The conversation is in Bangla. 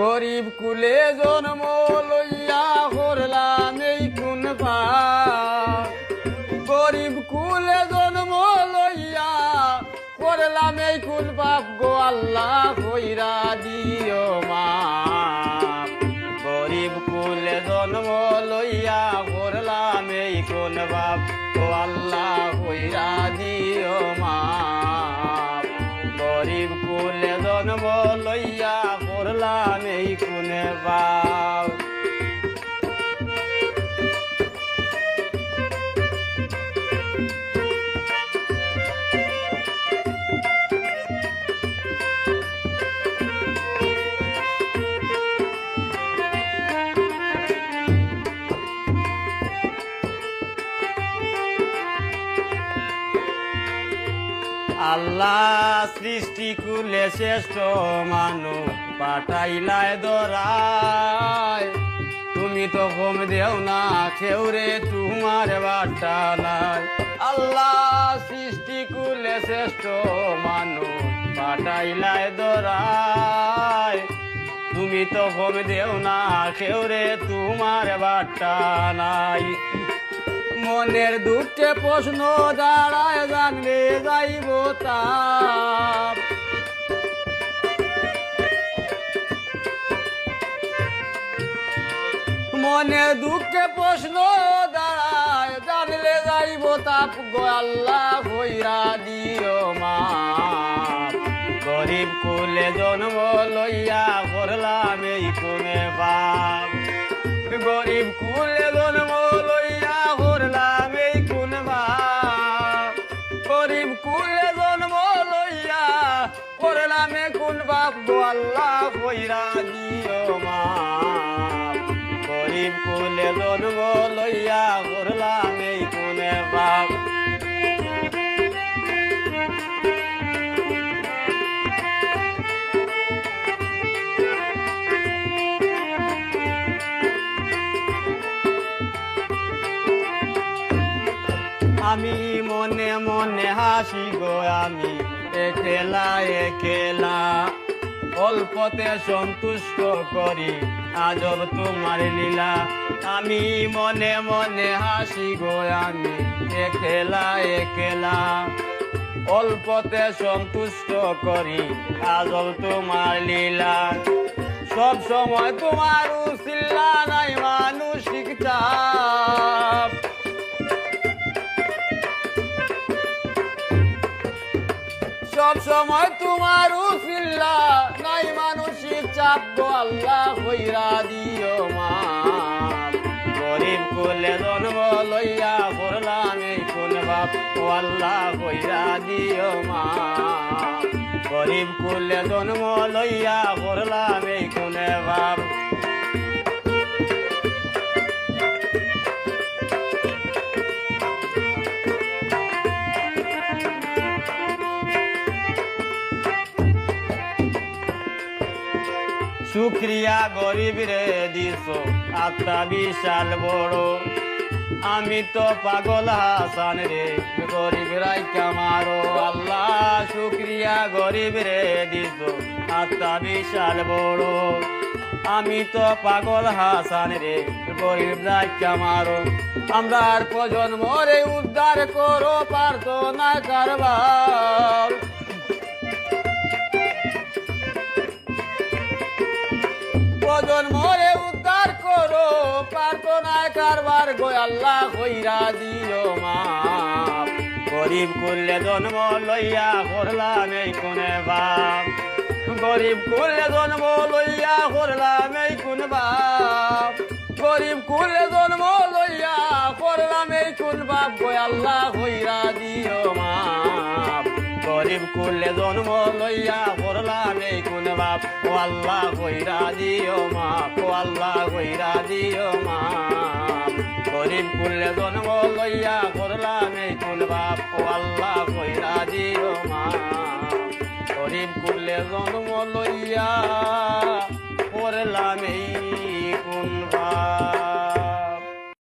গরিব কুলে জন্ম লইয়া করলাম এই কোন পাপ গরিব কুলে জন্ম লইয়া করলাম এই কোন পাপ গো আল্লাহ কইরা দিও মা। গরিব কুলে জন্ম লইয়া করলাম এই কোন বাপ গো আল্লাহ কইরা দিও মা। গরিব কুলে জন্ম লইয়া করলাম এই কোনে বাপ আল্লাহ সৃষ্টি কুলে শ্রেষ্ঠ মানুষ। পাঠাইলায় দরায়। তুমি তো কম দেও না কেউ রে তোমার নাই আল্লাহ সৃষ্টি কুলে শ্রেষ্ঠ মানুষ পাঠাইলায় দরায়। তুমি তো কম দেও না কেউ রে তোমার নাই মনের দুঃখে প্রশ্ন দাঁড়ায় জানলে যাইব তাপ মনের দুঃখে প্রশ্ন দাঁড়ায়, জানলে যাইব তাপ গো আল্লাহ হইরা দিও মা। গরিব কুলে জন্ম লইয়া করলাম এই কোনে বাপ গরিব কুলে জন্ম লইয়া করলাম এই কোন বাপ গরিব কুলে জন্ম লইয়া করলাম কোন বাপ গো আল্লাহ কইরা আমি মনে মনে হাসি গো, আমি একলা একলা। অল্পতে সন্তুষ্ট করি, আজব তোমার লীলা। আমি মনে মনে হাসি গো, আমি একলা একলা। অল্পতে সন্তুষ্ট করি, আজব তোমার লীলা। সব সময় তোমার উচিল্লা নাই মানসিক সব সময় তোমার উফিল্লা, নাই মানসিক চাপ গো আল্লাহ হইরা দিও মা। গরিব কোলে জন্ম লইয়া করলাম এই কোন বাপ, ও আল্লাহ হইরা দিও মা। গরিব কোলে জন্ম লইয়া করলাম এই কোনে বাপ শুক্রিয়া গরিব রে দিস আত্মা বিশাল বড়। আমি তো পাগল হাসান রে, গরিব রাই কামারো আল্লাহ শুক্রিয়া গরিব রে দিস আত্মা বিশাল বড়। আমি তো পাগল হাসান রে, গরিব রাই কামারো আমরা আর প্রজন্ম রে উদ্ধার করো, পারতো না কারবার। কারবার গো, আল্লাহ কইরা দিও মা গরিব করলে জন্ম লইয়া করলাম এই কোনে বাপ। গরিব করলে জন্ম লইয়া করলাম এই কোন বাপ। গরিব করলে জন্ম লইয়া করলাম এই কোন বাপ গো, আল্লাহ কইরা দিও মা গরিব কুলে জন্ম লইয়া করলাম এই কোন বাপ। ও আল্লাহ কইরা দিও মা ও আল্লাহ কইরা দিও মা গরিব কুলে জন্ম লইয়া করলাম এই কুল বাপ, ও আল্লাহ কইরা দিও মা। গরিব কুলে জন্ম লইয়া করলাম এই কুল বাপ।